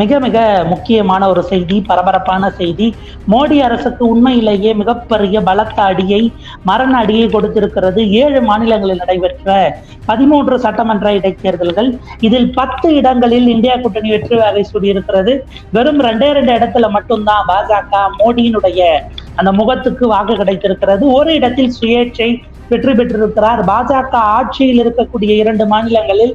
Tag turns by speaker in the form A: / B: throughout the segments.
A: மிக மிக முக்கியமான ஒரு செய்தி பரபரப்பான செய்தி. மோடி அரசுக்கு உண்மையிலேயே மிகப்பெரிய பலத்த அடியை மரண அடியை கொடுத்திருக்கிறது ஏழு மாநிலங்களில் நடைபெற்ற பதிமூன்று சட்டமன்ற இடைத்தேர்தல்கள். இதில் பத்து இடங்களில் இந்தியா கூட்டணி வெற்றி வகை சூடியிருக்கிறது. வெறும் ரெண்டே ரெண்டு இடத்துல மட்டும்தான் பாஜக மோடியினுடைய அந்த முகத்துக்கு வாக்கு கிடைத்திருக்கிறது. ஒரு இடத்தில் சுயேட்சை வெற்றி பெற்றிருக்கிறார். பாஜக ஆட்சியில் இருக்கக்கூடிய இரண்டு மாநிலங்களில்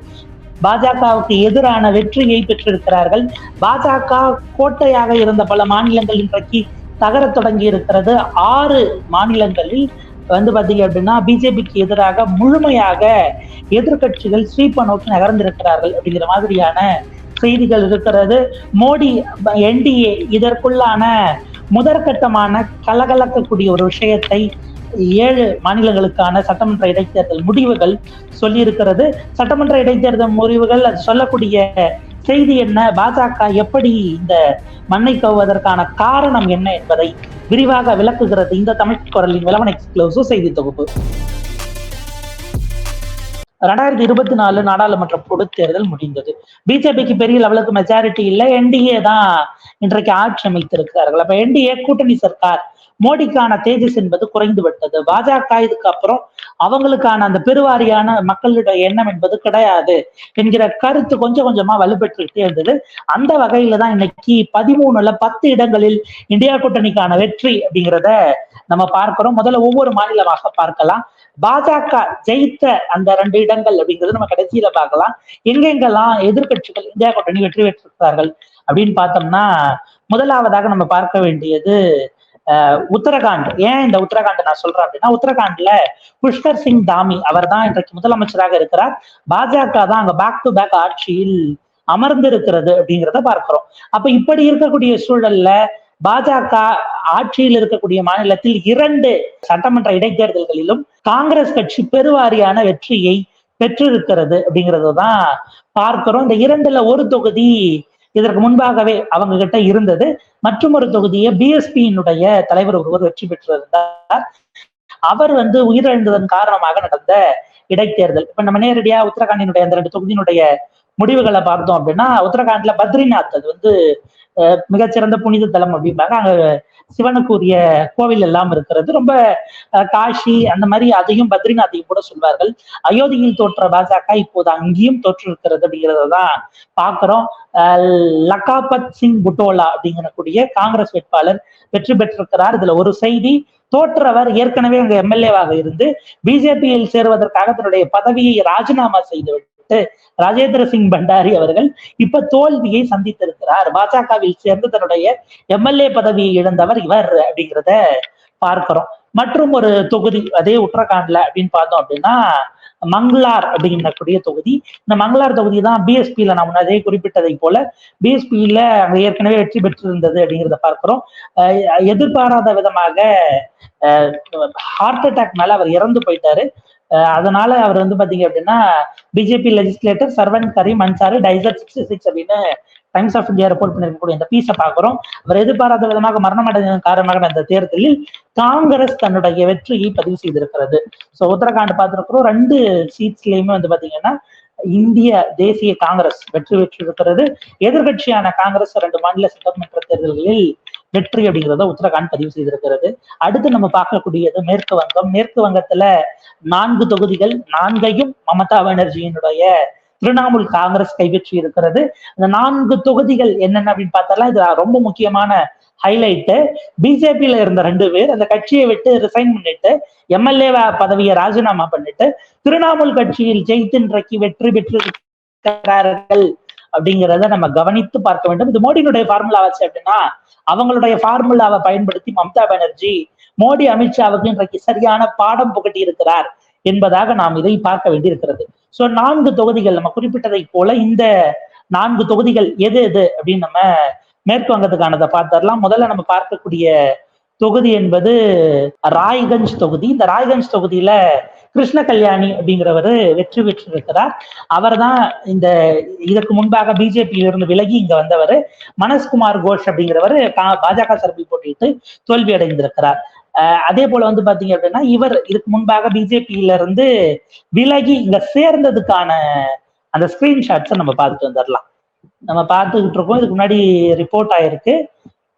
A: பாஜகவுக்கு எதிரான வெற்றியை பெற்றிருக்கிறார்கள். பாஜக கோட்டையாக இருந்த பல மாநிலங்கள் இன்றைக்கு தகரத் தொடங்கி இருக்கிறது. ஆறு மாநிலங்களில் வந்து பார்த்தீங்க அப்படின்னா பிஜேபிக்கு எதிராக முழுமையாக எதிர்கட்சிகள் ஸ்வீப்பை நோக்கி நகர்ந்திருக்கிறார்கள் அப்படிங்கிற மாதிரியான செய்திகள் இருக்கிறது. மோடி என்டிஏ இதற்குள்ளான முதற்கட்டமான கலகலக்கக்கூடிய ஒரு விஷயத்தை ஏழு மாநிலங்களுக்கான சட்டமன்ற இடைத்தேர்தல் முடிவுகள் சொல்லியிருக்கிறது. சட்டமன்ற இடைத்தேர்தல் முடிவுகள் அது சொல்லக்கூடிய செய்தி என்ன? பாஜக எப்படி இந்த மண்ணை கவுவதற்கான காரணம் என்ன என்பதை விரிவாக விளக்குகிறது இந்த தமிழ் குரலின் விளவன் எக்ஸ்க்ளூசிவ் செய்தி தொகுப்பு. ரெண்டாயிரத்தி இருபத்தி நாலு நாடாளுமன்ற பொதுத் தேர்தல் முடிந்தது. பிஜேபிக்கு பெரிய லெவலுக்கு மெஜாரிட்டி இல்லை. என்டிஏ தான் இன்றைக்கு ஆட்சி அமைத்திருக்கிறார்கள். அப்ப என்டிஏ கூட்டணி சர்க்கார் மோடிக்கான தேஜஸ் என்பது குறைந்து விட்டது பாஜக இதுக்கு அப்புறம் அவங்களுக்கான அந்த பெருவாரியான மக்களுடைய எண்ணம் என்பது கிடையாது என்கிற கருத்து கொஞ்சம் கொஞ்சமா வலுப்பெற்றுக்கிட்டே இருந்தது. அந்த வகையில தான் இன்னைக்கு பதிமூணுல பத்து இடங்களில் இந்தியா கூட்டணிக்கான வெற்றி அப்படிங்கிறத நம்ம பார்க்கிறோம். முதல்ல ஒவ்வொரு மாநிலமாக பார்க்கலாம். பாஜக ஜெயித்த அந்த ரெண்டு இடங்கள் அப்படிங்கிறது நம்ம கடைசியில பார்க்கலாம். எங்கெங்கெல்லாம் எதிர்கட்சிகள் இந்தியா கூட்டணி வெற்றி பெற்றிருக்கிறார்கள் அப்படின்னு பார்த்தோம்னா முதலாவதாக நம்ம பார்க்க வேண்டியது உத்தரகாண்ட். ஏன் இந்த உத்தரகாண்ட் நான் சொல்றேன் அப்படின்னா உத்தரகாண்ட்ல புஷ்கர் சிங் தாமி அவர் தான் இன்றைக்கு முதலமைச்சராக இருக்கிறார். பாஜக தான் அங்க பேக் டு பேக் ஆட்சியில் அமர்ந்து இருக்கிறது அப்படிங்கிறத பார்க்கிறோம். அப்ப இப்படி இருக்கக்கூடிய சூழல்ல பாஜக ஆட்சியில் இருக்கக்கூடிய மாநிலத்தில் இரண்டு சட்டமன்ற இடைத்தேர்தல்களிலும் காங்கிரஸ் கட்சி பெருவாரியான வெற்றியை பெற்றிருக்கிறது அப்படிங்கிறது தான் பார்க்கிறோம். இந்த இரண்டுல ஒரு தொகுதி இதற்கு முன்பாகவே அவங்க கிட்ட இருந்தது மற்றும் ஒரு தொகுதியை பிஎஸ்பியினுடைய தலைவர் ஒருவர் வெற்றி பெற்றிருந்தார். அவர் வந்து உயிரிழந்ததன் காரணமாக நடந்த இடைத்தேர்தல். இப்ப நம்ம நேரடியா உத்தரகாண்டினுடைய அந்த ரெண்டு தொகுதியினுடைய முடிவுகளை பார்த்தோம் அப்படின்னா உத்தரகாண்ட்ல பத்ரிநாத் அது வந்து மிகச்சிறந்த புனித தலம் அப்படிம்பாங்க. அங்க சிவனுக்குரிய கோவில் எல்லாம் இருக்கிறது. ரொம்ப காஷி அந்த மாதிரி அதையும் பத்ரிநாத்தையும் கூட சொல்வார்கள். அயோத்தியில் தோற்ற பாஜக இப்போது அங்கேயும் தோற்று இருக்கிறது அப்படிங்கிறதான் பாக்குறோம் லக்காபத் சிங் புட்டோலா அப்படிங்கக்கூடிய காங்கிரஸ் வேட்பாளர் வெற்றி பெற்றிருக்கிறார். இதுல ஒரு செய்தி தோற்றவர் ஏற்கனவே அங்க எம்எல்ஏவாக இருந்து பிஜேபியில் சேருவதற்காக தன்னுடைய பதவியை ராஜினாமா செய்துவிட்டு ராஜேந்திர சிங் பண்டாரி அவர்கள் இப்ப தோல்வியை சந்தித்திருக்கிறார். பாஜகவில் சேர்ந்து தன்னுடைய எம்எல்ஏ பதவியை இழந்தவர் இவர் அப்படிங்கிறத பார்க்கிறோம். மற்றும் ஒரு தொகுதி அதே உத்தரகாண்ட்ல அப்படின்னு பார்த்தோம் அப்படின்னா மங்களார் அப்படிங்கக்கூடிய தொகுதி. இந்த மங்களார் தொகுதி தான் பிஎஸ்பியில நான் முன்னதே குறிப்பிட்டதை போல பிஎஸ்பியில அங்க ஏற்கனவே வெற்றி பெற்றிருந்தது அப்படிங்கிறத பார்க்கிறோம். எதிர்பாராத விதமாக ஹார்ட் அட்டாக் மேல அவர் இறந்து போயிட்டாரு. அதனால அவர் வந்து பாத்தீங்க அப்படின்னா B J P legislator Sarwan Karim Ansari dies at sixty six அப்படின்னு டைம்ஸ் ஆஃப் இந்தியா ரிப்போர்ட் பண்ணிருக்கக்கூடிய இந்த பீஸை பார்க்கிறோம். அவர் எதிர்பாராத விதமாக மரணம் அடைந்ததன் காரணமாக அந்த தேர்தலில் காங்கிரஸ் தன்னுடைய வெற்றியை பதிவு செய்திருக்கிறது. ஸோ உத்தரகாண்ட் பார்த்திருக்கிறோம். ரெண்டு சீட்ஸ்லயுமே வந்து பாத்தீங்கன்னா இந்திய தேசிய காங்கிரஸ் வெற்றி பெற்றிருக்கிறது. எதிர்கட்சியான காங்கிரஸ் ரெண்டு மாநில சட்டமன்ற தேர்தல்களில் வெற்றி அப்படிங்கிறத உத்தரகாண்ட் பதிவு செய்திருக்கிறது. அடுத்து நம்ம பார்க்கக்கூடியது மேற்கு வங்கம். மேற்கு வங்கத்துல நான்கு தொகுதிகள் நான்கையும் மமதா பானர்ஜியினுடைய திரிணாமுல் காங்கிரஸ் கைப்பற்றி இருக்கிறது. இந்த நான்கு தொகுதிகள் என்னென்ன அப்படின்னு பார்த்தாலும் இது ரொம்ப முக்கியமான ஹைலைட்டு பிஜேபியில இருந்த ரெண்டு பேர் அந்த கட்சியை விட்டு ரிசைன் பண்ணிட்டு எம்எல்ஏ பதவியை ராஜினாமா பண்ணிட்டு திரிணாமுல் கட்சியில் ஜெயித்து இன்றைக்கு வெற்றி பெற்றிருக்கிறார்கள் அப்படிங்கிறத நம்ம கவனித்து பார்க்க வேண்டும். இது மோடியினுடைய ஃபார்முலா வச்சு அப்படின்னா அவங்களுடைய ஃபார்முலாவை பயன்படுத்தி மம்தா பானர்ஜி மோடி அமித்ஷாவுக்கு இன்றைக்கு சரியான பாடம் புகட்டி இருக்கிறார் என்பதாக நாம் இதை பார்க்க வேண்டியிருக்கிறது. சோ நான்கு தொகுதிகள் நம்ம குறிப்பிட்டதை போல இந்த நான்கு தொகுதிகள் எது எது அப்படின்னு நம்ம மேற்கு வங்கத்துக்கானதை பார்த்தரலாம் முதல்ல நம்ம பார்க்கக்கூடிய தொகுதி என்பது ராய்கஞ்ச் தொகுதி. இந்த ராய்கஞ்ச் தொகுதியில கிருஷ்ண கல்யாணி அப்படிங்கிறவர் வெற்றி பெற்றிருக்கிறார். அவர் தான் இந்த இதற்கு முன்பாக பிஜேபியிலிருந்து விலகி இங்க வந்தவர். மனஸ்குமார் கோஷ் அப்படிங்கிறவர் பாஜக சார்பில் போட்டியிட்டு தோல்வி அடைந்திருக்கிறார் அதே போல வந்து பாத்தீங்க அப்படின்னா இவர் இதுக்கு முன்பாக பிஜேபியில இருந்து விலகி இங்க சேர்ந்ததுக்கான அந்த ஸ்கிரீன்ஷாட்ஸை நம்ம பார்த்துட்டு வந்துடலாம் நம்ம பார்த்துக்கிட்டு இருக்கோம். இதுக்கு முன்னாடி ரிப்போர்ட் ஆயிருக்கு.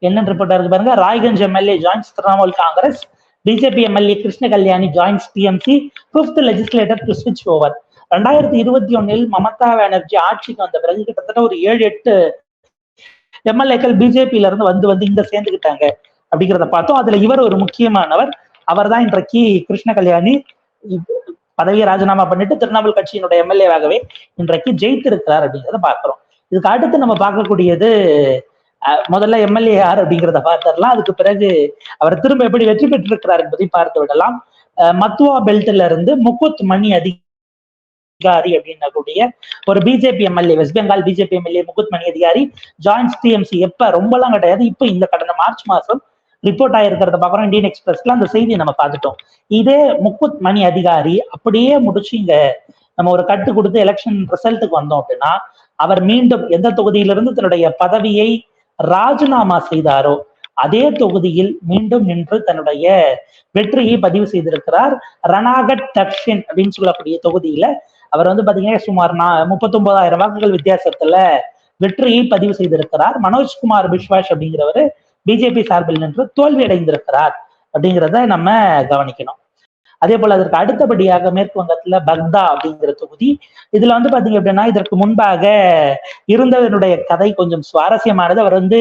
A: என்ன ரிப்போர்ட் இருக்கு பாருங்க? Raiganj M L A joins Trinamool Congress B J P M L A Krishna Kalyani joins T M C fifth legislator to ஸ்விட்ச் ஓவர் ரெண்டாயிரத்தி இருபத்தி ஒன்னில் மமதா பானர்ஜி ஆட்சிக்கு வந்த பிறகு கிட்டத்தட்ட ஒரு ஏழு எட்டு எம்எல்ஏக்கள் பிஜேபியில இருந்து வந்து வந்து இங்க சேர்ந்துக்கிட்டாங்க அப்படிங்கிறத பார்த்தோம். அதுல இவர் ஒரு முக்கியமானவர். அவர் தான் இன்றைக்கு கிருஷ்ண கல்யாணி பதவியை ராஜினாமா பண்ணிட்டு திரிணாமுல் கட்சியினுடைய எம்எல்ஏவாகவே இன்றைக்கு ஜெயித்திருக்கிறார் அப்படிங்கிறத பார்க்கிறோம். இதுக்கு அடுத்து நம்ம பார்க்கக்கூடியது முதல்ல எம்எல்ஏ யார் அப்படிங்கிறத பார்த்துடலாம். அதுக்கு பிறகு அவர் திரும்ப எப்படி வெற்றி பெற்றிருக்கிறார் என்பதை பார்த்து விடலாம். மத்துவா பெல்ட்ல இருந்து முகுத் மணி அதிகாரி அப்படின்னக்கூடிய ஒரு B J P M L A West Bengal B J P M L A Mukut Mani Adhikari joins T M C எப்ப? ரொம்பலாம் கிடையாது. இப்ப இந்த கடந்த மார்ச் மாசம் ரிப்போர்ட் ஆயிருக்கிறத பாக்குறோம் இந்தியன் எக்ஸ்பிரஸ்ல அந்த செய்தியை நம்ம பார்த்துட்டோம். இதே முக்குத் மணி அதிகாரி அப்படியே முடிச்சு இங்க நம்ம ஒரு கட்டு கொடுத்து எலெக்ஷன் ரிசல்ட்டுக்கு வந்தோம் அப்படின்னா அவர் மீண்டும் எந்த தொகுதியிலிருந்து தன்னுடைய பதவியை ராஜினாமா செய்தாரோ? அதே தொகுதியில் மீண்டும் நின்று தன்னுடைய வெற்றியை பதிவு செய்திருக்கிறார் ரணாகட் தக்ஷின் அப்படின்னு சொல்லக்கூடிய தொகுதியில. அவர் வந்து பாத்தீங்கன்னா சுமார் முப்பத்தி ஒன்பதாயிரம் வாக்குகள் வித்தியாசத்துல வெற்றியை பதிவு செய்திருக்கிறார். மனோஜ்குமார் பிஸ்வாஷ் அப்படிங்கிறவர் பிஜேபி சார்பில் நின்று தோல்வி அடைந்திருக்கிறார் அப்படிங்கிறத நம்ம கவனிக்கணும். அதே போல அதற்கு அடுத்தபடியாக மேற்கு வங்கத்துல பக்தா அப்படிங்கிற தொகுதி. இதுல வந்து பாத்தீங்க அப்படின்னா இதற்கு முன்பாக இருந்தவனுடைய கதை கொஞ்சம் சுவாரஸ்யமானது. அவர் வந்து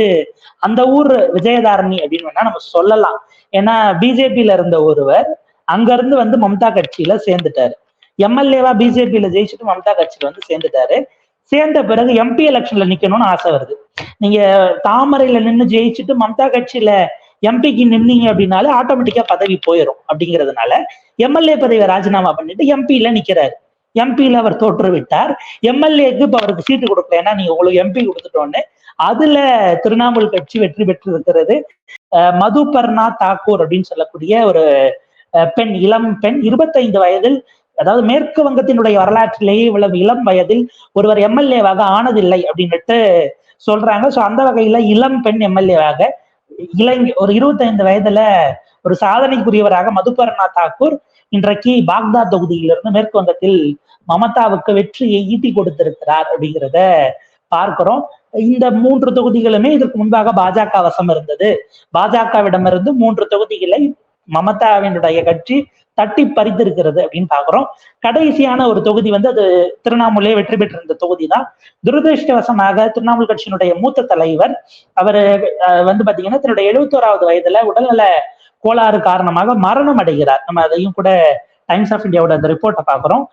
A: அந்த ஊர் விஜயதாரணி அப்படின்னு வேணா நம்ம சொல்லலாம். ஏன்னா பிஜேபியில இருந்த ஒருவர் அங்க இருந்து வந்து மம்தா கட்சியில சேர்ந்துட்டாரு. எம்எல்ஏவா பிஜேபியில ஜெயிச்சுட்டு மம்தா கட்சியில வந்து சேர்ந்துட்டாரு. சேர்ந்த பிறகு எம்பி எலெக்ஷன்ல நிக்கணும்னு ஆசை வருது. நீங்க தாமரையில நின்று ஜெயிச்சுட்டு மம்தா கட்சியில எம்பிக்கு நின்னீங்க அப்படின்னாலே ஆட்டோமேட்டிக்கா பதவி போயிடும் அப்படிங்கிறதுனால எம்எல்ஏ பதவியை ராஜினாமா பண்ணிட்டு எம்பியில நிக்கிறாரு. எம்பியில அவர் தோற்று விட்டார் எம்எல்ஏக்கு இப்ப அவருக்கு சீட்டு கொடுக்கல. ஏன்னா நீங்க உங்களுக்கு எம்பி கொடுத்துட்டோன்னு. அதுல திரிணாமுல் கட்சி வெற்றி பெற்று இருக்கிறது மதுபர்ணா தாக்கூர் அப்படின்னு சொல்லக்கூடிய ஒரு பெண் இளம் பெண் இருபத்தைந்து வயதில் அதாவது மேற்கு வங்கத்தினுடைய வரலாற்றிலேயே இவ்வளவு இளம் வயதில் ஒருவர் எம்எல்ஏவாக ஆனதில்லை அப்படின்னுட்டு சொல்றாங்க. சோ அந்த வகையில இளம் பெண் எம்எல்ஏவாக இளைஞ ஒரு இருபத்தைந்து வயதுல ஒரு சாதனைக்குரியவராக மதுபர்ணா தாக்கூர் இன்றைக்கு பாக்தாத் தொகுதியிலிருந்து மேற்கு வங்கத்தில் மமதாவுக்கு வெற்றியை ஈட்டி கொடுத்திருக்கிறார் அப்படிங்கிறத பார்க்கிறோம். இந்த மூன்று தொகுதிகளுமே இதற்கு முன்பாக பாஜக வசம் இருந்தது. பாஜகவிடமிருந்து மூன்று தொகுதிகளை மமதாவினுடைய கட்சி தட்டி பறித்திருக்கிறது அப்படின்னு பாக்குறோம் கடைசியான ஒரு தொகுதி வந்து அது திருவண்ணாமலை வெற்றி பெற்றிருந்த தொகுதி தான் துரதிருஷ்டவசமாக திருவண்ணாமலை கட்சியினுடைய மூத்த தலைவர் அவர் வந்து பாத்தீங்கன்னா தன்னுடைய எழுபத்தோராவது வயதுல உடல்நல கோளாறு காரணமாக மரணம் அடைகிறார். நம்ம அதையும் கூட டைம்ஸ் ஆஃப் இந்தியாவோட அந்த ரிப்போர்ட்டை பாக்குறோம்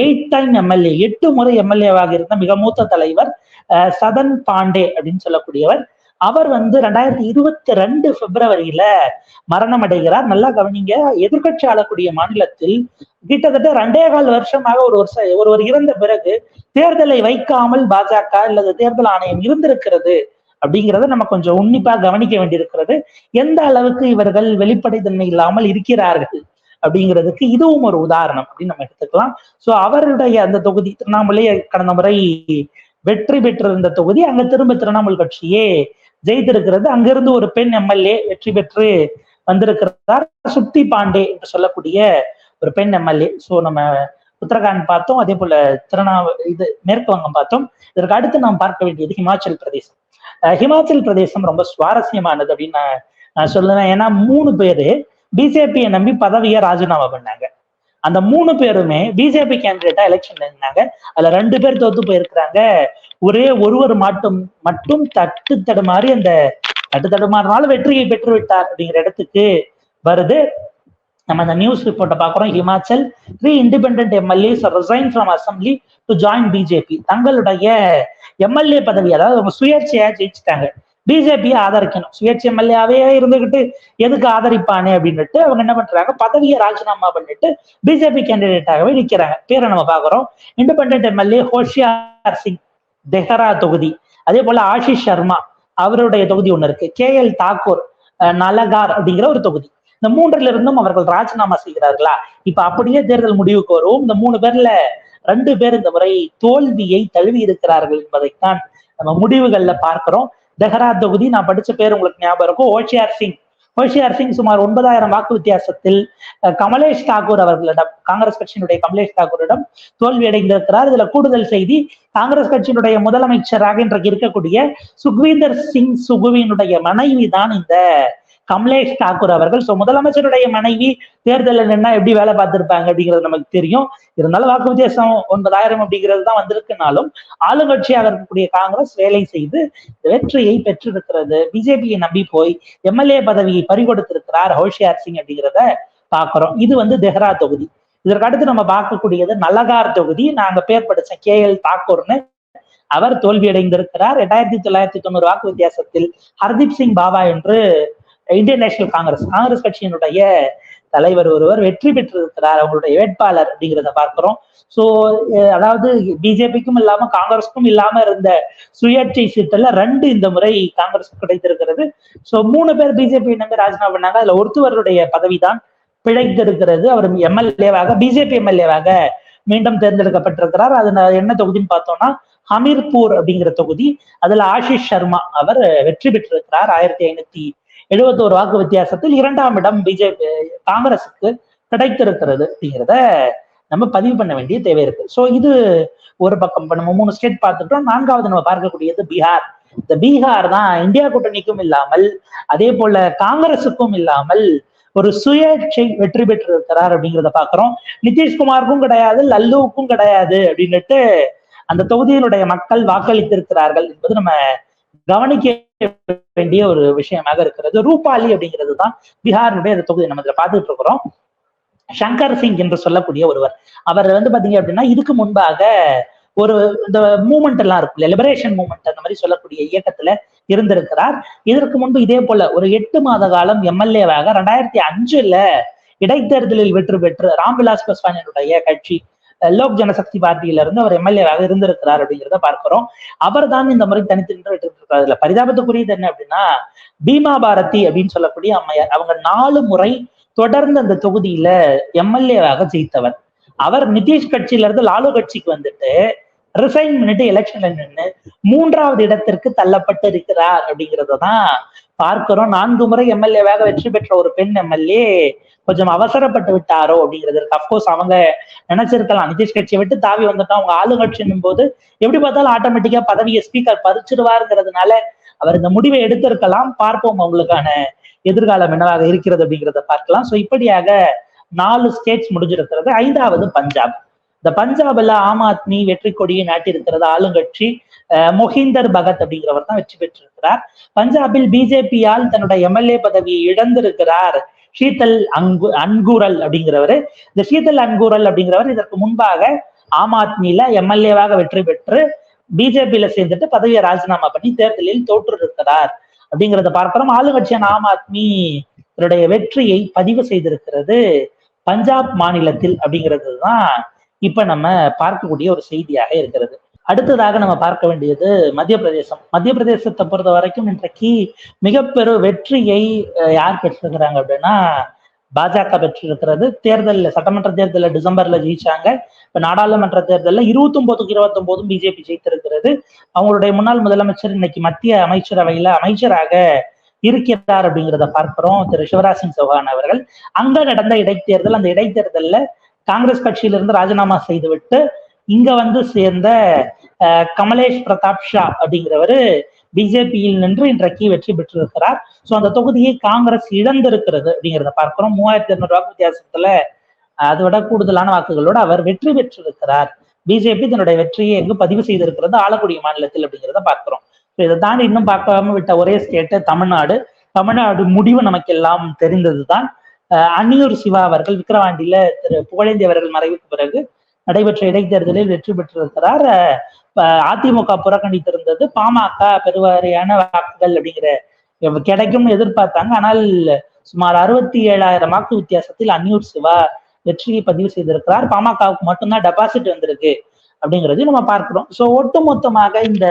A: எயிட் டைம் எம்எல்ஏ எட்டு முறை எம்எல்ஏவாக இருந்த மிக மூத்த தலைவர் சதன் பாண்டே அப்படின்னு சொல்லக்கூடியவர். அவர் வந்து ரெண்டாயிரத்தி இருபத்தி ரெண்டு பிப்ரவரியில மரணம் அடைகிறார். நல்லா கவனிங்க. எதிர்கட்சி ஆளக்கூடிய மாநிலத்தில் கிட்டத்தட்ட ரெண்டே கால் வருஷமாக ஒரு வருஷம் ஒருவர் இறந்த பிறகு தேர்தலை வைக்காமல் பாஜக அல்லது தேர்தல் ஆணையம் இருந்திருக்கிறது அப்படிங்கிறத நம்ம கொஞ்சம் உன்னிப்பா கவனிக்க வேண்டியிருக்கிறது. எந்த அளவுக்கு இவர்கள் வெளிப்படைத்தன்மை இல்லாமல் இருக்கிறார்கள் அப்படிங்கிறதுக்கு இதுவும் ஒரு உதாரணம் அப்படின்னு நம்ம எடுத்துக்கலாம். சோ அவருடைய அந்த தொகுதி திருவண்ணாமலை கடந்த முறை வெற்றி பெற்றிருந்த தொகுதி அங்க திரும்ப திரிணாமுல் கட்சியே ஜெயித்திருக்கிறது. அங்கிருந்து ஒரு பெண் எம்எல்ஏ வெற்றி பெற்று வந்திருக்கிறார். சுத்தி பாண்டே என்று சொல்லக்கூடிய ஒரு பெண் எம்எல்ஏ ஸோ நம்ம உத்தரகாண்ட் பார்த்தோம். அதே போல திருநாவ இது மேற்கு வங்கம் பார்த்தோம். இதற்கு அடுத்து நாம் பார்க்க வேண்டியது ஹிமாச்சல் பிரதேசம். ஹிமாச்சல் பிரதேசம் ரொம்ப சுவாரஸ்யமானது அப்படின்னு நான் நான் சொல்லுவேன். ஏன்னா மூணு பேரு பிஜேபியை நம்பி பதவியை ராஜினாமா பண்ணாங்க. அந்த மூணு பேருமே பிஜேபி கேண்டிடேட்டா எலெக்ஷன் இருந்தாங்க அதுல ரெண்டு பேர் தோத்து போயிருக்கிறாங்க. ஒரே ஒருவர் மட்டும் மட்டும் தட்டு தடுமாறி அந்த தட்டு தடுமாறினாலும் வெற்றியை பெற்று விட்டார் அப்படிங்கிற இடத்துக்கு வருது. நம்ம அந்த நியூஸ் ரிப்போர்ட்டை பார்க்குறோம். Himachal three independent M L As resign from assembly to join B J P தங்களுடைய எம்எல்ஏ பதவி அதாவது அவங்க சுயேட்சையா ஜெயிச்சுட்டாங்க. பிஜேபியை ஆதரிக்கணும். சுயேட்சை எம்எல்ஏவே இருந்துகிட்டு எதுக்கு ஆதரிப்பானே அப்படின்னுட்டு அவங்க என்ன பண்றாங்க பதவியை ராஜினாமா பண்ணிட்டு பிஜேபி கேண்டிடேட்டாகவே நிற்கிறாங்க பேரை நம்ம பாக்குறோம் independent M L A Hoshiyar Singh Dehra தொகுதி. அதே போல ஆஷிஷ் சர்மா அவருடைய தொகுதி ஒன்று இருக்கு. கே எல் தாக்கூர் நலகார் அப்படிங்கிற ஒரு தொகுதி. இந்த மூன்றுல இருந்தும் அவர்கள் ராஜினாமா செய்கிறார்களா? இப்ப அப்படியே தேர்தல் முடிவுக்கு வரும் இந்த மூணு பேர்ல ரெண்டு பேர் இந்த முறை தோல்வியை தழுவி இருக்கிறார்கள் என்பதைத்தான் நம்ம முடிவுகள்ல பார்க்கிறோம். தெஹரா தொகுதி நான் படிச்ச பேர் உங்களுக்கு ஞாபகம் இருக்கும். ஓஷியார் சிங். ஹோஷியார் சிங் சுமார் ஒன்பதாயிரம் வாக்கு வித்தியாசத்தில் கமலேஷ் தாக்கூர் அவர்களிடம் காங்கிரஸ் கட்சியினுடைய கமலேஷ் தாக்கூரிடம் தோல்வி அடைந்திருக்கிறார். இதுல கூடுதல் செய்தி காங்கிரஸ் கட்சியினுடைய முதலமைச்சராக இன்றைக்கு இருக்கக்கூடிய சுக்வீந்தர் சிங் சுகுவினுடைய மனைவி தான் இந்த கமலேஷ் தாக்கூர் அவர்கள். சோ முதலமைச்சருடைய மனைவி தேர்தலில் நின்னா எப்படி வேலை பார்த்திருப்பாங்க அப்படிங்கிறது நமக்கு தெரியும். இருந்தாலும் வாக்கு வித்தியாசம் ஒன்பதாயிரம் அப்படிங்கிறது தான் வந்திருக்குனாலும் ஆளுங்கட்சியாக இருக்கக்கூடிய காங்கிரஸ் வேலை செய்து வெற்றியை பெற்றிருக்கிறது. பிஜேபியை நம்பி போய் எம்எல்ஏ பதவியை பறிகொடுத்திருக்கிறார் ஹோஷியார் சிங் அப்படிங்கிறத பாக்குறோம் இது வந்து தெஹ்ரா தொகுதி. இதற்கு அடுத்து நம்ம பார்க்கக்கூடியது நல்லகார் தொகுதி. நாங்க பேர் படிச்ச கே எல் தாக்கூர்னு அவர் தோல்வி அடைந்திருக்கிறார் இரண்டாயிரத்தி தொள்ளாயிரத்தி தொண்ணூறு வாக்கு வித்தியாசத்தில் ஹர்தீப் சிங் பாபா என்று இந்தியன் நேஷனல் காங்கிரஸ் காங்கிரஸ் கட்சியினுடைய தலைவர் ஒருவர் வெற்றி பெற்றிருக்கிறார் அவங்களுடைய வேட்பாளர் அப்படிங்கிறத பார்க்கிறோம். சோ அதாவது பிஜேபிக்கும் இல்லாம காங்கிரஸுக்கும் இல்லாம இருந்த சுயேட்சை சீட்டுல ரெண்டு இந்த முறை காங்கிரஸ் கிடைத்திருக்கிறது. சோ மூணு பேர் பிஜேபி இணைந்து ராஜினாமா பண்ணாங்க. அதுல ஒருத்தவருடைய பதவிதான் பிழைத்திருக்கிறது. அவர் எம்எல்ஏவாக பிஜேபி எம்எல்ஏவாக மீண்டும் தேர்ந்தெடுக்கப்பட்டிருக்கிறார். அது என்ன தொகுதின்னு பார்த்தோம்னா ஹமீர்பூர் அப்படிங்கிற தொகுதி. அதுல ஆஷிஷ் சர்மா அவர் வெற்றி பெற்றிருக்கிறார். ஆயிரத்தி ஐநூத்தி எழுபத்தோரு வாக்கு வித்தியாசத்தில் இரண்டாம் இடம் பிஜேபி காங்கிரசுக்கு கிடைத்திருக்கிறது அப்படிங்கிறத நம்ம பதிவு பண்ண வேண்டிய தேவை இருக்கு. ஸோ இது ஒரு பக்கம். இப்போ நம்ம மூணு ஸ்டேட் பார்த்துட்டோம். நான்காவது நம்ம பார்க்கக்கூடியது பீகார். இந்த பீகார் தான் இந்தியா கூட்டணிக்கும் இல்லாமல் அதே போல காங்கிரசுக்கும் இல்லாமல் ஒரு சுயேட்சை வெற்றி பெற்றிருக்கிறார் அப்படிங்கிறத பாக்குறோம் நிதிஷ்குமாருக்கும் கிடையாது லல்லுவுக்கும் கிடையாது அப்படின்னுட்டு அந்த தொகுதியினுடைய மக்கள் வாக்களித்திருக்கிறார்கள் என்பது நம்ம கவனிக்க வேண்டிய ஒரு விஷயமாக இருக்கிறது. ரூபாலி அப்படிங்கிறது தான் பீகாரினுடைய அந்த தொகுதி நம்ம இதில் பார்த்துட்டு இருக்கிறோம். சங்கர் சிங் என்று சொல்லக்கூடிய ஒருவர். அவர் வந்து பாத்தீங்க அப்படின்னா இதுக்கு முன்பாக ஒரு இந்த மூமெண்ட் எல்லாம் இருக்குல்ல லிபரேஷன் மூமெண்ட் அந்த மாதிரி சொல்லக்கூடிய இயக்கத்துல இருந்திருக்கிறார். இதற்கு முன்பு இதே போல ஒரு எட்டு மாத காலம் எம்எல்ஏவாக ரெண்டாயிரத்தி அஞ்சுல இடைத்தேர்தலில் வெற்றி பெற்று ராம்விலாஸ் பாஸ்வானியனுடைய கட்சி லோக் ஜனசக்தி பார்ட்டியில இருந்து அவர் எம்எல்ஏவாக இருந்திருக்கிறார் அப்படிங்கிறத பார்க்கிறோம். அவர் தான் இந்த முறை தனித்து நின்று வெற்றிருக்கிறார் இதுல பரிதாபத்துக்குரியது என்ன அப்படின்னா பீமா பாரதி அப்படின்னு சொல்லக்கூடிய அம்மையார் அவங்க நாலு முறை தொடர்ந்து அந்த தொகுதியில எம்எல்ஏவாக ஜெயித்தவர். அவர் நிதிஷ் கட்சியில இருந்து லாலு கட்சிக்கு வந்துட்டு ரிசைன் பண்ணிட்டு எலெக்ஷன்ல நின்று மூன்றாவது இடத்திற்கு தள்ளப்பட்டு இருக்கிறார் அப்படிங்கறத தான் பார்க்கிறோம். நான்கு முறை எம்எல்ஏவாக வெற்றி பெற்ற ஒரு பெண் எம்எல்ஏ கொஞ்சம் அவசரப்பட்டு விட்டாரோ அப்படிங்கிறது அப்கோர்ஸ் அவங்க நினைச்சிருக்கலாம். நிதிஷ் கட்சியை விட்டு தாவி வந்துட்டோம். அவங்க ஆளுங்கட்சியும் போது எப்படி பார்த்தாலும் ஆட்டோமேட்டிக்கா பதவியை ஸ்பீக்கர் பறிச்சிருவாருங்கிறதுனால அவர் இந்த முடிவை எடுத்திருக்கலாம். பார்ப்போம் அவங்களுக்கான எதிர்காலம் என்னவாக இருக்கிறது அப்படிங்கிறத பார்க்கலாம். சோ இப்படியாக நாலு ஸ்டேட்ஸ் முடிஞ்சிருக்கிறது. ஐந்தாவது பஞ்சாப். இந்த பஞ்சாப்ல ஆம் ஆத்மி வெற்றி கொடியை நாட்டியிருக்கிறது ஆளுங்கட்சி மொஹிந்தர் பகத் அப்படிங்கிறவர் தான் வெற்றி பெற்றிருக்கிறார். பஞ்சாபில் பிஜேபியால் தன்னுடைய எம்எல்ஏ பதவியை இழந்திருக்கிறார் ஷீதல் அங்கு அன்கூரல் அப்படிங்கிறவர். இந்த ஷீதல் அன்கூரல் அப்படிங்கிறவர் இதற்கு முன்பாக ஆம் ஆத்மியில எம்எல்ஏவாக வெற்றி பெற்று பிஜேபியில சேர்ந்துட்டு பதவியை ராஜினாமா பண்ணி தேர்தலில் தோற்று இருக்கிறார் அப்படிங்கிறத பார்க்கிறோம். ஆளுங்கட்சியான ஆம் ஆத்மி தன்னுடைய வெற்றியை பதிவு செய்திருக்கிறது பஞ்சாப் மாநிலத்தில் அப்படிங்கிறது தான் இப்ப நம்ம பார்க்கக்கூடிய ஒரு செய்தியாக இருக்கிறது. அடுத்ததாக நம்ம பார்க்க வேண்டியது மத்திய பிரதேசம் மத்திய பிரதேசத்தை பொறுத்த வரைக்கும் இன்றைக்கு மிகப்பெரு வெற்றியை யார் பெற்றிருக்கிறாங்க அப்படின்னா பாஜக பெற்றிருக்கிறது. தேர்தலில் சட்டமன்ற தேர்தலில் டிசம்பர்ல ஜெயிச்சாங்க. இப்ப நாடாளுமன்ற தேர்தலில் இருபத்தி ஒன்பதுக்கு இருபத்தி ஒன்பதும் பிஜேபி ஜெயித்திருக்கிறது. அவங்களுடைய முன்னாள் முதலமைச்சர் இன்னைக்கு மத்திய அமைச்சரவையில அமைச்சராக இருக்கிறார் அப்படிங்கிறத பார்க்கிறோம். திரு. சிவராஜ் சிங் சௌஹான் அவர்கள். அங்க நடந்த இடைத்தேர்தல் அந்த இடைத்தேர்தல்ல காங்கிரஸ் கட்சியிலிருந்து ராஜினாமா செய்துவிட்டு இங்க வந்து சேர்ந்த கமலேஷ் பிரதாப் ஷா அப்படிங்கிறவரு பிஜேபியில் நின்று இன்றைக்கு வெற்றி பெற்றிருக்கிறார். சோ அந்த தொகுதியை காங்கிரஸ் இழந்திருக்கிறது அப்படிங்கிறத பார்க்கிறோம். மூவாயிரத்தி இருநூறு வாக்கு வித்தியாசத்துல அதை விட கூடுதலான வாக்குகளோடு அவர் வெற்றி பெற்றிருக்கிறார். பிஜேபி தன்னுடைய வெற்றியை எங்கு பதிவு செய்திருக்கிறது? ஆலக்குடி மாநிலத்தில் அப்படிங்கிறத பார்க்கிறோம். இதை தாண்டி இன்னும் பார்க்காம விட்ட ஒரே ஸ்டேட்டு தமிழ்நாடு. தமிழ்நாடு முடிவு நமக்கு எல்லாம் தெரிந்ததுதான். அன்னியூர் சிவா அவர்கள் விக்கிரவாண்டியில திரு புகழேந்தி அவர்கள் மறைவுக்கு பிறகு நடைபெற்ற இடைத்தேர்தலில் வெற்றி பெற்றிருக்கிறார். அதிமுக புறக்கணித்திருந்தது. பாமக பெருவாரியான வாக்குகள் அப்படிங்கிற கிடைக்கும்னு எதிர்பார்த்தாங்க. ஆனால் சுமார் அறுபத்தி ஏழாயிரம் வாக்கு வித்தியாசத்தில் அன்னியூர் சிவா வெற்றியை பதிவு செய்திருக்கிறார். பாமகவுக்கு மட்டும்தான் டெபாசிட் வந்திருக்கு அப்படிங்கிறது நம்ம பார்க்கிறோம். ஸோ ஒட்டுமொத்தமாக இந்த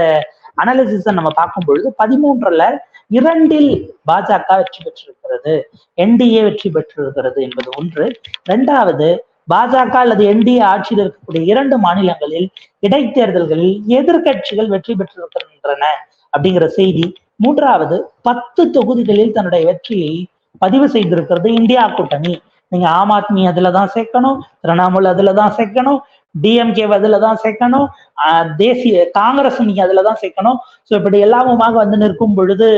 A: அனாலிசிஸை நம்ம பார்க்கும் பொழுது பதிமூன்றுல இரண்டில் பாஜக வெற்றி பெற்றிருக்கிறது என்டிஏ வெற்றி பெற்றிருக்கிறது என்பது ஒன்று. இரண்டாவது பாஜக அல்லது என்டிஏ ஆட்சியில் இருக்கக்கூடிய இரண்டு மாநிலங்களில் இடைத்தேர்தல்களில் எதிர்கட்சிகள் வெற்றி பெற்றிருக்கின்றன அப்படிங்கிற செய்தி. மூன்றாவது பத்து தொகுதிகளில் தன்னுடைய வெற்றியை பதிவு செய்திருக்கிறது இந்தியா கூட்டணி. நீங்க ஆம் ஆத்மி அதுல தான் சேர்க்கணும் திரிணாமுல் அதுல தான் சேர்க்கணும் டிஎம்கே அதுல தான் சேர்க்கணும். தேசிய காங்கிரஸ் நீங்க அதுல தான் சேர்க்கணும். ஸோ இப்படி எல்லாமுமாக வந்து நிற்கும் பொழுது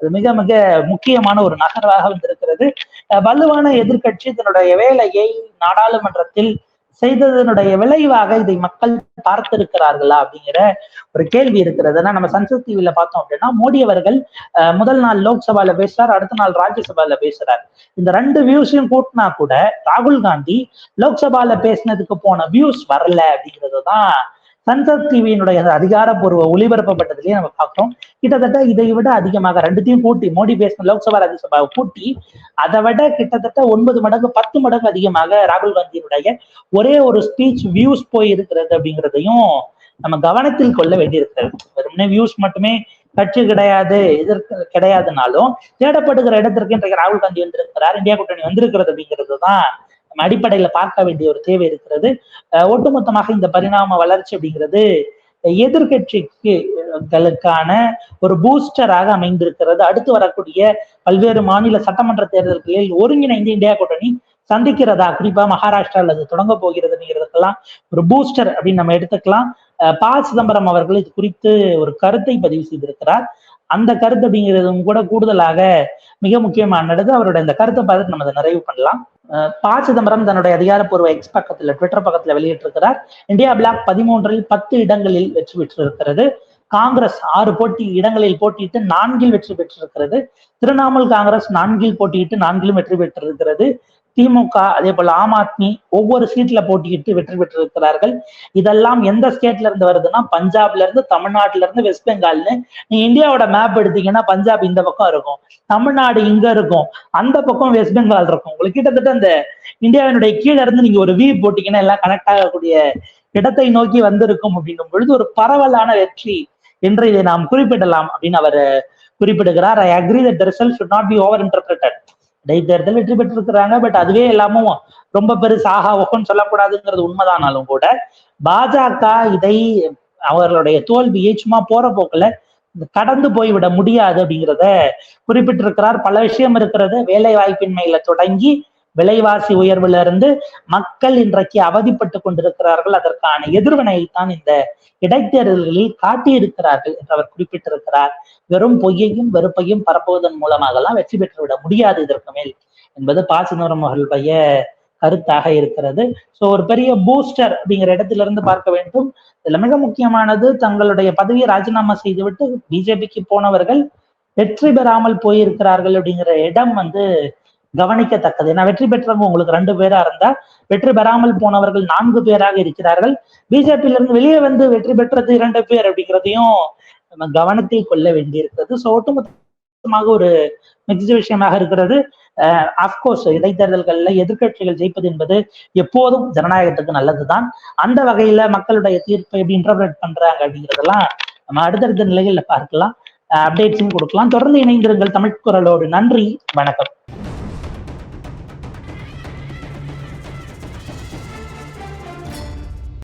A: அது மிக மிக முக்கியமான ஒரு நகர்வாக வந்திருக்கிறது. அஹ் வலுவான எதிர்க்கட்சி தன்னுடைய வேலையை நாடாளுமன்றத்தில் செய்ததனுடைய விளைவாக இதை மக்கள் பார்த்திருக்கிறார்களா அப்படிங்கிற ஒரு கேள்வி இருக்கிறது. ஏன்னா நம்ம சன்சத் டிவியில பார்த்தோம் அப்படின்னா மோடி அவர்கள் அஹ், முதல் நாள் லோக்சபால பேசுறார் அடுத்த நாள் ராஜ்யசபால பேசுறார். இந்த ரெண்டு வியூஸையும் கூட்டினா கூட ராகுல் காந்தி லோக்சபால பேசினதுக்கு போன வியூஸ் வரல அப்படிங்கிறது தான் சன்சத் டிவியினுடைய அதிகாரப்பூர்வ ஒளிபரப்பப்பட்டதுலயே நம்ம பார்க்கிறோம். கிட்டத்தட்ட இதை விட அதிகமாக ரெண்டுத்தையும் கூட்டி மோடி பேசின லோக்சபா ராஜ்யசபாவை கூட்டி அதை விட கிட்டத்தட்ட ஒன்பது மடங்கு பத்து மடங்கு அதிகமாக ராகுல் காந்தியினுடைய ஒரே ஒரு ஸ்பீச் வியூஸ் போய் இருக்கிறது அப்படிங்கிறதையும் நம்ம கவனத்தில் கொள்ள வேண்டியிருக்கிறது. வெறுமனே வியூஸ் மட்டுமே கட்சி கிடையாது எதிர்க்கு கிடையாதுனாலும் தேடப்படுகிற இடத்திற்கு இன்றைக்கு ராகுல் காந்தி வந்திருக்கிறார் இந்தியா கூட்டணி வந்திருக்கிறது அப்படிங்கிறது தான் நம்ம அடிப்படையில பார்க்க வேண்டிய ஒரு தேவை இருக்கிறது. அஹ் ஒட்டுமொத்தமாக இந்த பரிணாம வளர்ச்சி அப்படிங்கிறது எதிர்கட்சிக்குகளுக்கான ஒரு பூஸ்டராக அமைந்திருக்கிறது. அடுத்து வரக்கூடிய பல்வேறு மாநில சட்டமன்ற தேர்தல்களில் ஒருங்கிணைந்து இந்தியா கூட்டணி சந்திக்கிறதா? குறிப்பா மகாராஷ்டிரா அது தொடங்க போகிறது அப்படிங்கிறதுக்கெல்லாம் ஒரு பூஸ்டர் அப்படின்னு நம்ம எடுத்துக்கலாம். அஹ் ப சிதம்பரம் அவர்கள் இது குறித்து ஒரு கருத்தை பதிவு செய்திருக்கிறார். அந்த கருத்து அப்படிங்கிறதும் கூட கூடுதலாக மிக முக்கியமானது. அவருடைய இந்த கருத்தை பார்த்து நம்ம அதை நிறைவு பண்ணலாம். ப சிதம்பரம் தன்னுடைய அதிகாரப்பூர்வ எக்ஸ் பக்கத்துல ட்விட்டர் பக்கத்துல வெளியிட்டிருக்கிறார். இந்தியா பிளாக் பதிமூன்றில் பத்து இடங்களில் வெற்றி பெற்றிருக்கிறது. காங்கிரஸ் ஆறு போட்டி இடங்களில் போட்டியிட்டு நான்கில் வெற்றி பெற்றிருக்கிறது. திரிணாமுல் காங்கிரஸ் நான்கில் போட்டியிட்டு நான்கிலும் வெற்றி பெற்றிருக்கிறது. திமுக அதே போல ஆம் ஆத்மி ஒவ்வொரு சீட்ல போட்டியிட்டு வெற்றி பெற்றிருக்கிறார்கள். இதெல்லாம் எந்த ஸ்டேட்ல இருந்து வருதுன்னா பஞ்சாப்ல இருந்து தமிழ்நாட்டுல இருந்து வெஸ்ட் பெங்கால்னு நீ இந்தியாவோட மேப் எடுத்தீங்கன்னா பஞ்சாப் இந்த பக்கம் இருக்கும். தமிழ்நாடு இங்க இருக்கும். அந்த பக்கம் வெஸ்ட் பெங்கால் இருக்கும். உங்களுக்கு கிட்டத்தட்ட அந்த இந்தியாவினுடைய கீழே இருந்து நீங்க ஒரு வி போட்டீங்கன்னா எல்லாம் கனெக்ட் ஆகக்கூடிய இடத்தை நோக்கி வந்திருக்கும் அப்படின்னும் பொழுது ஒரு பரவலான வெற்றி என்று இதை நாம் குறிப்பிடலாம் அப்படின்னு அவர் குறிப்பிடுகிறார். I agree that result should not be over interpreted இடைத்தேர்தல் வெற்றி பெற்றிருக்கிறாங்க. பட் அதுவே எல்லாமும் ரொம்ப பெருசு ஆஹா சொல்லக்கூடாதுங்கிறது உண்மைதானாலும் கூட பாஜக இதை அவர்களுடைய தோல்வியை சும்மா போற போக்குல கடந்து போய்விட முடியாது அப்படிங்கிறத குறிப்பிட்டிருக்கிறார். பல விஷயம் இருக்கிறது. வேலை வாய்ப்பின்மையில தொடங்கி விலைவாசி உயர்வுல இருந்து மக்கள் இன்றைக்கு அவதிப்பட்டு கொண்டிருக்கிறார்கள். அதற்கான எதிர்வினையைத்தான் இந்த இடைத்தேர்தல்களில் காட்டியிருக்கிறார்கள் என்று அவர் குறிப்பிட்டிருக்கிறார். வெறும் பொய்யையும் வெறுப்பையும் பரப்புவதன் மூலமாகலாம் வெற்றி பெற்றுவிட முடியாது இதற்கு மேல் என்பது ப. சிதம்பரம் அவர்களுடைய கருத்தாக இருக்கிறது. சோ ஒரு பெரிய பூஸ்டர் அப்படிங்கிற இடத்துல இருந்து பார்க்க வேண்டும். இதுல மிக முக்கியமானது தங்களுடைய பதவியை ராஜினாமா செய்துவிட்டு பிஜேபிக்கு போனவர்கள் வெற்றி பெறாமல் போயிருக்கிறார்கள் அப்படிங்கிற இடம் வந்து கவனிக்கத்தக்கது. ஏன்னா வெற்றி பெற்றவங்க உங்களுக்கு ரெண்டு பேரா இருந்தா வெற்றி பெறாமல் போனவர்கள் நான்கு பேராக இருக்கிறார்கள். பிஜேபியில இருந்து வெளியே வந்து வெற்றி பெற்றது இரண்டு பேர் அப்படிங்கிறதையும் நம்ம கவனத்தில் கொள்ள வேண்டியிருக்கிறது. ஸோ ஒட்டுமொத்தமாக ஒரு மிக்ஸ்டு விஷயமாக இருக்கிறது. அப்கோர்ஸ் இடைத்தேர்தல்கள்ல எதிர்கட்சிகள் ஜெயிப்பது என்பது எப்போதும் ஜனநாயகத்துக்கு நல்லதுதான். அந்த வகையில மக்களுடைய தீர்ப்பை எப்படி இன்டர்பிரேட் பண்றாங்க அப்படிங்கிறதெல்லாம் நம்ம அடுத்தடுத்த நிலைகள்ல பார்க்கலாம். அப்டேட்ஸும் கொடுக்கலாம். தொடர்ந்து இணைந்திருங்கள் தமிழ் குரலோடு. நன்றி. வணக்கம்.